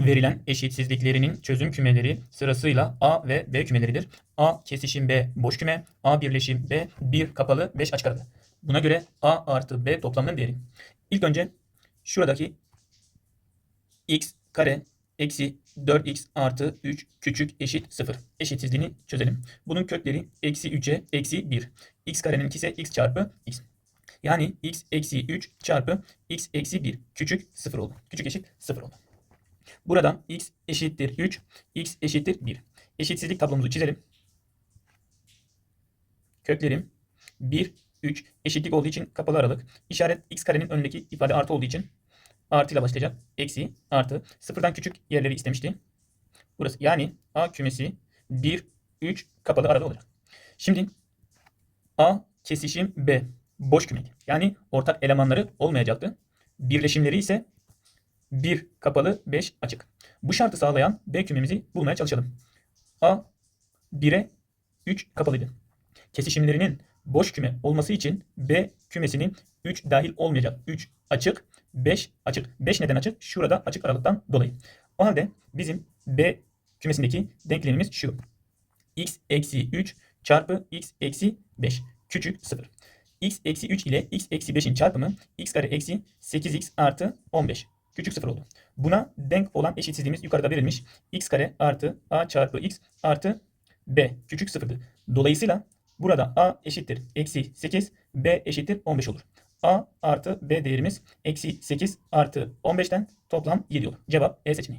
Verilen eşitsizliklerinin çözüm kümeleri sırasıyla A ve B kümeleridir. A kesişim B boş küme, A birleşim B 1 kapalı 5 açık aralı. Buna göre A artı B toplamının değeri. İlk önce şuradaki x kare eksi 4x artı 3 küçük eşit 0 eşitsizliğini çözelim. Bunun kökleri eksi 3'e eksi 1. x karenin ise x çarpı x. Yani x eksi 3 çarpı x eksi 1 küçük 0 oldu. Küçük eşit 0 oldu. Buradan x eşittir 3, x eşittir 1. Eşitsizlik tablomuzu çizelim. Köklerim 1, 3 eşitlik olduğu için kapalı aralık. İşaret x karenin önündeki ifade artı olduğu için artıyla başlayacak. Eksi, artı. Sıfırdan küçük yerleri istemişti. Burası yani A kümesi 1, 3 kapalı arada olacak. Şimdi A kesişim B boş kümeydi. Yani ortak elemanları olmayacaktı. Birleşimleri ise 1 kapalı 5 açık. Bu şartı sağlayan B kümemizi bulmaya çalışalım. A 1'e 3 kapalıydı. Kesişimlerinin boş küme olması için B kümesinin 3 dahil olmayacak. 3 açık, 5 açık. 5 neden açık? Şurada açık aralıktan dolayı. O halde bizim B kümesindeki denklemimiz şu. x eksi 3 çarpı x eksi 5 küçük 0. x eksi 3 ile x eksi 5'in çarpımı x kare eksi 8x artı 15 küçük 0 oldu. Buna denk olan eşitsizliğimiz yukarıda verilmiş. x kare artı a çarpı x artı b küçük 0'dı. Dolayısıyla burada a eşittir eksi 8 b eşittir 15 olur. a artı b değerimiz eksi 8 artı 15'ten toplam 7 olur. Cevap E seçeneği.